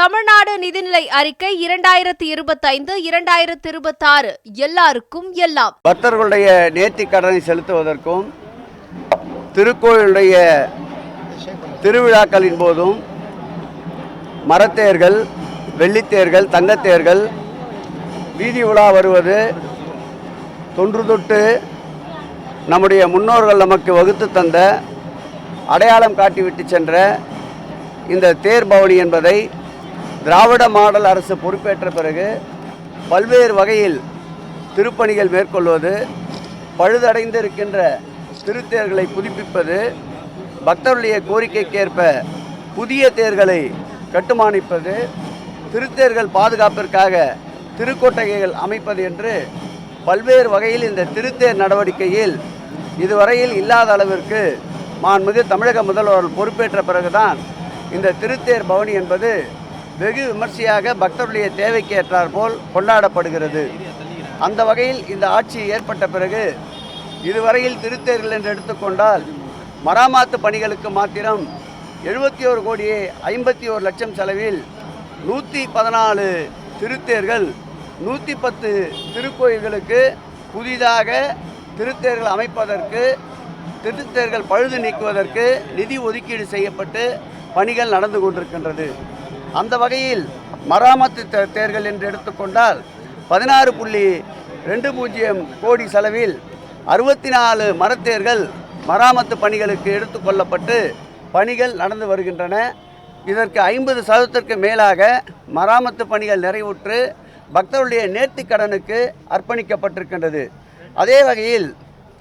தமிழ்நாடு நிதிநிலை அறிக்கை இரண்டாயிரத்தி இருபத்தைந்து இரண்டாயிரத்தி இருபத்தாறு. எல்லாருக்கும் எல்லாம். பக்தர்களுடைய நேர்த்தி கடனை செலுத்துவதற்கும் திருக்கோயிலுடைய திருவிழாக்களின் போதும் மரத்தேர்கள் வெள்ளித்தேர்கள் தங்கத்தேர்கள் வீதி உலா வருவது தொன்று தொட்டு நம்முடைய முன்னோர்கள் நமக்கு வகுத்து தந்த அடையாளம் காட்டிவிட்டு சென்ற இந்த தேர் பவனி என்பதை திராவிட மாடல் அரசு பொறுப்பேற்ற பிறகு பல்வேறு வகையில் திருப்பணிகள் மேற்கொள்வது பழுதடைந்து இருக்கின்ற திருத்தேர்களை புதுப்பிப்பது பக்தருடைய கோரிக்கைக்கேற்ப புதிய தேர்களை கட்டுமானிப்பது திருத்தேர்கள் பாதுகாப்பிற்காக திருக்கொட்டகைகள் அமைப்பது என்று பல்வேறு வகையில் இந்த திருத்தேர் நடவடிக்கையில் இதுவரையில் இல்லாத அளவிற்கு மாண்புமிகு தமிழக முதல்வர் பொறுப்பேற்ற பிறகுதான் இந்த திருத்தேர் பவனி என்பது வெகு விமர்சையாக பக்தருடைய தேவைக்கு ஏற்றாற்போல் கொண்டாடப்படுகிறது. அந்த வகையில் இந்த ஆட்சி ஏற்பட்ட பிறகு இதுவரையில் திருத்தேர்கள் என்று எடுத்துக்கொண்டால் மராமாத்து பணிகளுக்கு மாத்திரம் எழுபத்தி ஒரு கோடியே ஐம்பத்தி ஒரு லட்சம் செலவில் நூற்றி பதினாலு திருத்தேர்கள் நூற்றி பத்து திருக்கோயில்களுக்கு புதிதாக திருத்தேர்கள் அமைப்பதற்கு திருத்தேர்கள் பழுது நீக்குவதற்கு நிதி ஒதுக்கீடு செய்யப்பட்டு பணிகள் நடந்து கொண்டிருக்கின்றது. அந்த வகையில் மராமத்து தே- தேர்கள் என்று எடுத்துக்கொண்டால் பதினாறு புள்ளி ரெண்டு பூஜ்ஜியம் கோடி செலவில் அறுபத்தி நாலு மரத்தேர்கள் மராமத்து பணிகளுக்கு எடுத்துக்கொள்ளப்பட்டு பணிகள் நடந்து வருகின்றன. இதற்கு ஐம்பது சதவீதத்திற்கு மேலாக மராமத்து பணிகள் நிறைவுற்று பக்தர்களுடைய நேர்த்தி கடனுக்கு அர்ப்பணிக்கப்பட்டிருக்கின்றது. அதே வகையில்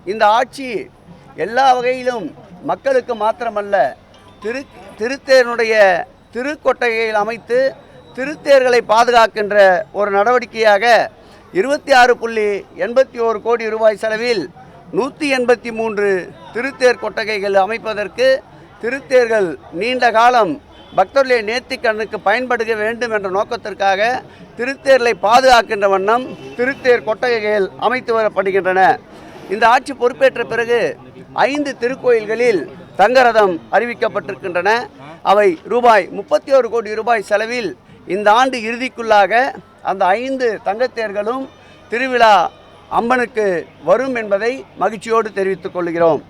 இந்த ஆட்சி எல்லா வகையிலும் மக்களுக்கு மாத்திரமல்ல திரு திருத்தேனுடைய திருக்கொட்டகையில் அமைத்து திருத்தேர்களை பாதுகாக்கின்ற ஒரு நடவடிக்கையாக இருபத்தி ஆறு புள்ளி எண்பத்தி ஓரு கோடி ரூபாய் செலவில் நூற்றி எண்பத்தி மூன்று திருத்தேர் கொட்டகைகள் அமைப்பதற்கு திருத்தேர்கள் நீண்ட காலம் பக்தர்களுடைய நேர்த்திக்கண்ணுக்கு பயன்படுத்த வேண்டும் என்ற நோக்கத்திற்காக திருத்தேர்களை பாதுகாக்கின்ற வண்ணம் திருத்தேர் கொட்டகைகள் அமைத்து வரப்படுகின்றன. இந்த ஆட்சி பொறுப்பேற்ற பிறகு ஐந்து திருக்கோயில்களில் தங்கரதம் அறிவிக்கப்பட்டிருக்கின்றன. அவை ரூபாய் முப்பத்தி ஒரு கோடி ரூபாய் செலவில் இந்த ஆண்டு இறுதிக்குள்ளாக அந்த ஐந்து தங்கத்தேர்களும் திருவிழா அம்மனுக்கு வரும் என்பதை மகிழ்ச்சியோடு தெரிவித்துக் கொள்கிறோம்.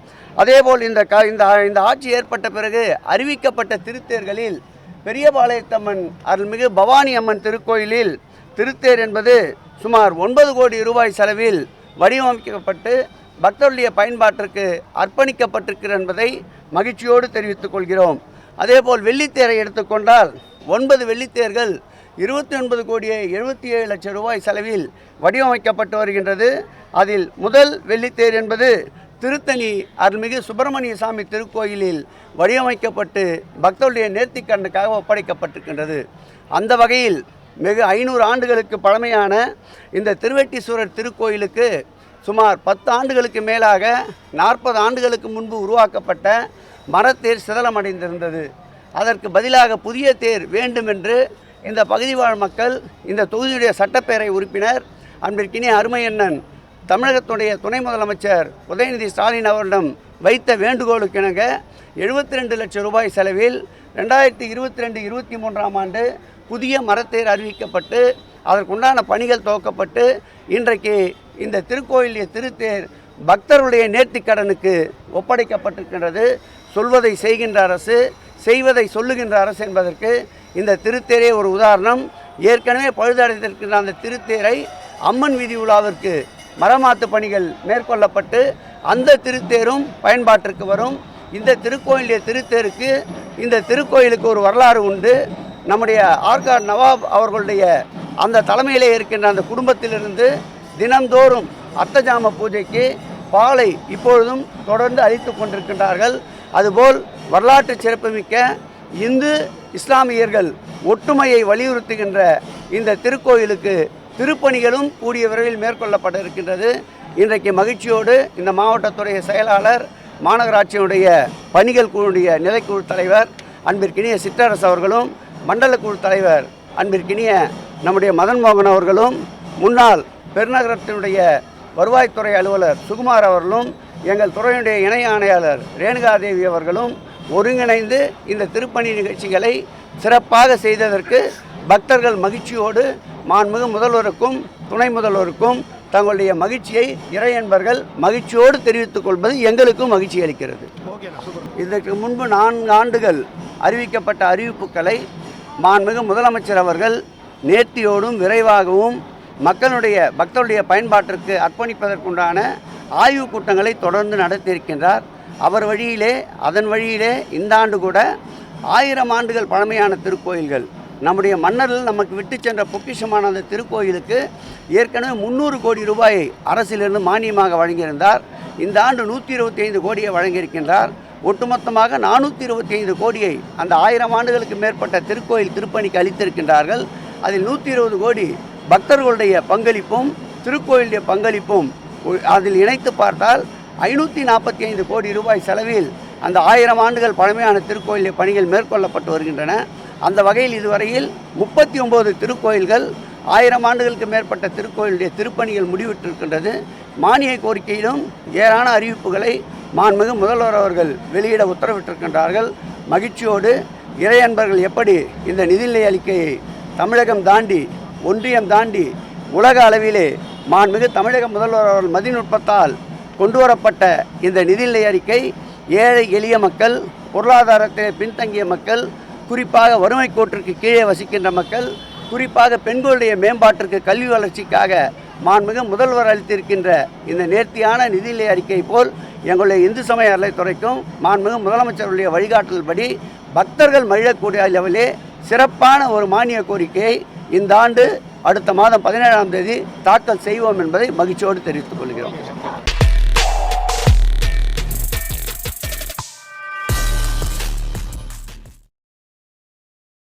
அதேபோல் இந்த க இந்த இந்த ஆட்சி ஏற்பட்ட பிறகு அறிவிக்கப்பட்ட திருத்தேர்களில் பெரியபாளையத்தம்மன் அருள்மிகு பவானி அம்மன் திருக்கோயிலில் திருத்தேர் என்பது சுமார் ஒன்பது கோடி ரூபாய் செலவில் வடிவமைக்கப்பட்டு பக்தருடைய பயன்பாட்டிற்கு அர்ப்பணிக்கப்பட்டிருக்கிறது என்பதை மகிழ்ச்சியோடு தெரிவித்துக் கொள்கிறோம். அதேபோல் வெள்ளித்தேரை எடுத்துக்கொண்டால் ஒன்பது வெள்ளித்தேர்கள் இருபத்தி ஒன்பது கோடியே எழுபத்தி ஏழு லட்சம் ரூபாய் செலவில் வடிவமைக்கப்பட்டு வருகின்றது. அதில் முதல் வெள்ளித்தேர் என்பது திருத்தணி அருள்மிகு சுப்பிரமணிய சாமி திருக்கோயிலில் வடிவமைக்கப்பட்டு பக்தருடைய நேர்த்திக்கண்ணுக்காக ஒப்படைக்கப்பட்டிருக்கின்றது. அந்த வகையில் மிக ஐநூறு ஆண்டுகளுக்கு பழமையான இந்த திருவெட்டீஸ்வரர் திருக்கோயிலுக்கு சுமார் பத்து ஆண்டுகளுக்கு மேலாக நாற்பது ஆண்டுகளுக்கு முன்பு உருவாக்கப்பட்ட மரத்தேர் சிதலமடைந்திருந்தது அதற்கு பதிலாக புதிய தேர் வேண்டும் என்று இந்த பகுதி வாழ் மக்கள் இந்த தொகுதியுடைய சட்டப்பேரவை உறுப்பினர் அன்பிற்கினிய அருமையண்ணன் தமிழகத்துடைய துணை முதலமைச்சர் உதயநிதி ஸ்டாலின் அவரிடம் வைத்த வேண்டுகோளுக்கிணங்க எழுபத்தி ரெண்டு லட்சம் ரூபாய் செலவில் ரெண்டாயிரத்தி இருபத்தி ரெண்டு இருபத்தி மூன்றாம் ஆண்டு புதிய மரத்தேர் அறிவிக்கப்பட்டு அதற்குண்டான பணிகள் துவக்கப்பட்டு இன்றைக்கு இந்த திருக்கோயிலிய திருத்தேர் பக்தருடைய நேர்த்திக் கடனுக்கு ஒப்படைக்கப்பட்டிருக்கின்றது. சொல்வதை செய்கின்ற அரசு செய்வதை சொல்லுகின்ற அரசு என்பதற்கு இந்த திருத்தேரே ஒரு உதாரணம். ஏற்கனவே பழுதடைந்திருக்கின்ற அந்த திருத்தேரை அம்மன் வீதி உலாவிற்கு மரமாத்து பணிகள் மேற்கொள்ளப்பட்டு அந்த திருத்தேரும் பயன்பாட்டிற்கு வரும். இந்த திருக்கோயிலுடைய திருத்தேருக்கு இந்த திருக்கோயிலுக்கு ஒரு வரலாறு உண்டு. நம்முடைய ஆர்கார் நவாப் அவர்களுடைய அந்த தலைமையிலே இருக்கின்ற அந்த குடும்பத்திலிருந்து தினந்தோறும் அர்த்தஜாம பூஜைக்கு பாலை இப்பொழுதும் தொடர்ந்து அளித்து கொண்டிருக்கின்றார்கள். அதுபோல் வரலாற்று சிறப்புமிக்க இந்து இஸ்லாமியர்கள் ஒற்றுமையை வலியுறுத்துகின்ற இந்த திருக்கோயிலுக்கு திருப்பணிகளும் கூடிய விரைவில் மேற்கொள்ளப்பட இருக்கின்றது. இன்றைக்கு மகிழ்ச்சியோடு இந்த மாவட்டத்துடைய செயலாளர் மாநகராட்சியினுடைய பணிகள் குழுடைய நிலைக்குழு தலைவர் அன்பிற்கினிய சிற்றரசு அவர்களும் மண்டல குழு தலைவர் அன்பிற்கினிய நம்முடைய மதன் மோகன் அவர்களும் முன்னாள் பெருநகரத்தினுடைய வருவாய்த்துறை அலுவலர் சுகுமார் அவர்களும் எங்கள் துறையினுடைய இணை ஆணையாளர் ரேணுகாதேவி அவர்களும் ஒருங்கிணைந்து இந்த திருப்பணி நிகழ்ச்சிகளை சிறப்பாக செய்ததற்கு பக்தர்கள் மகிழ்ச்சியோடு மாண்புமிகு முதல்வருக்கும் துணை முதல்வருக்கும் தங்களுடைய மகிழ்ச்சியை இறையன்பர்கள் மகிழ்ச்சியோடு தெரிவித்துக் கொள்வது எங்களுக்கும் மகிழ்ச்சி அளிக்கிறது. இதற்கு முன்பு நான்கு ஆண்டுகள் அறிவிக்கப்பட்ட அறிவிப்புகளை மாண்புமிகு முதலமைச்சர் அவர்கள் நேர்த்தியோடும் விரைவாகவும் மக்களுடைய பக்தருடைய பயன்பாட்டிற்கு அர்ப்பணிப்பதற்குண்டான ஆய்வுக் கூட்டங்களை தொடர்ந்து நடத்தியிருக்கின்றார். அவர் வழியிலே அதன் வழியிலே இந்த ஆண்டு கூட ஆயிரம் ஆண்டுகள் பழமையான திருக்கோயில்கள். நம்முடைய மன்னர்கள் நமக்கு விட்டு சென்ற பொக்கிஷமான அந்த திருக்கோயிலுக்கு ஏற்கனவே முந்நூறு கோடி ரூபாயை அரசிலிருந்து மானியமாக வழங்கியிருந்தார். இந்த ஆண்டு நூற்றி இருபத்தி ஐந்து கோடியை வழங்கியிருக்கின்றார். ஒட்டுமொத்தமாக நானூற்றி இருபத்தி ஐந்து கோடியை அந்த ஆயிரம் ஆண்டுகளுக்கு மேற்பட்ட திருக்கோயில் திருப்பணிக்கு அளித்திருக்கின்றார்கள். அதில் நூற்றி இருபது கோடி பக்தர்களுடைய பங்களிப்பும் திருக்கோயிலுடைய பங்களிப்பும் அதில் இணைத்து பார்த்தால் ஐநூற்றி நாற்பத்தி ஐந்து கோடி ரூபாய் செலவில் அந்த ஆயிரம் ஆண்டுகள் பழமையான திருக்கோயிலுடைய பணிகள் மேற்கொள்ளப்பட்டு வருகின்றன. அந்த வகையில் இதுவரையில் முப்பத்தி ஒம்பது திருக்கோயில்கள் ஆயிரம் ஆண்டுகளுக்கு மேற்பட்ட திருக்கோயிலுடைய திருப்பணிகள் முடிவிட்டிருக்கின்றது. மானிய கோரிக்கையிலும் ஏராள அறிவிப்புகளை மாண்புமிகு முதல்வர் அவர்கள் வெளியிட உத்தரவிட்டிருக்கின்றார்கள். மகிழ்ச்சியோடு இறையன்பர்கள் எப்படி இந்த நிதிநிலை அறிக்கையை தமிழகம் தாண்டி ஒன்றியம் தாண்டி உலக அளவிலே மாண்புமிகு தமிழக முதல்வர் அவர்கள் மதிநுட்பத்தால் கொண்டு வரப்பட்ட இந்த நிதிநிலை அறிக்கை ஏழை எளிய மக்கள் பொருளாதாரத்தில் பின்தங்கிய மக்கள் குறிப்பாக வறுமை கோட்டிற்கு கீழே வசிக்கின்ற மக்கள் குறிப்பாக பெண்களுடைய மேம்பாட்டிற்கு கல்வி வளர்ச்சிக்காக மாண்புமிகு முதல்வர் அளித்திருக்கின்ற இந்த நேர்த்தியான நிதிநிலை அறிக்கை போல் எங்களுடைய இந்து சமய துறைக்கும் மாண்புமிகு முதலமைச்சருடைய வழிகாட்டல்படி பக்தர்கள் மகிழக்கூடிய அளவிலே சிறப்பான ஒரு மானிய கோரிக்கையை இந்த ஆண்டு அடுத்த மாதம் பதினேழாம் தேதி தாக்கல் செய்வோம் என்பதை மகிழ்ச்சியோடு தெரிவித்துக் கொள்கிறோம்.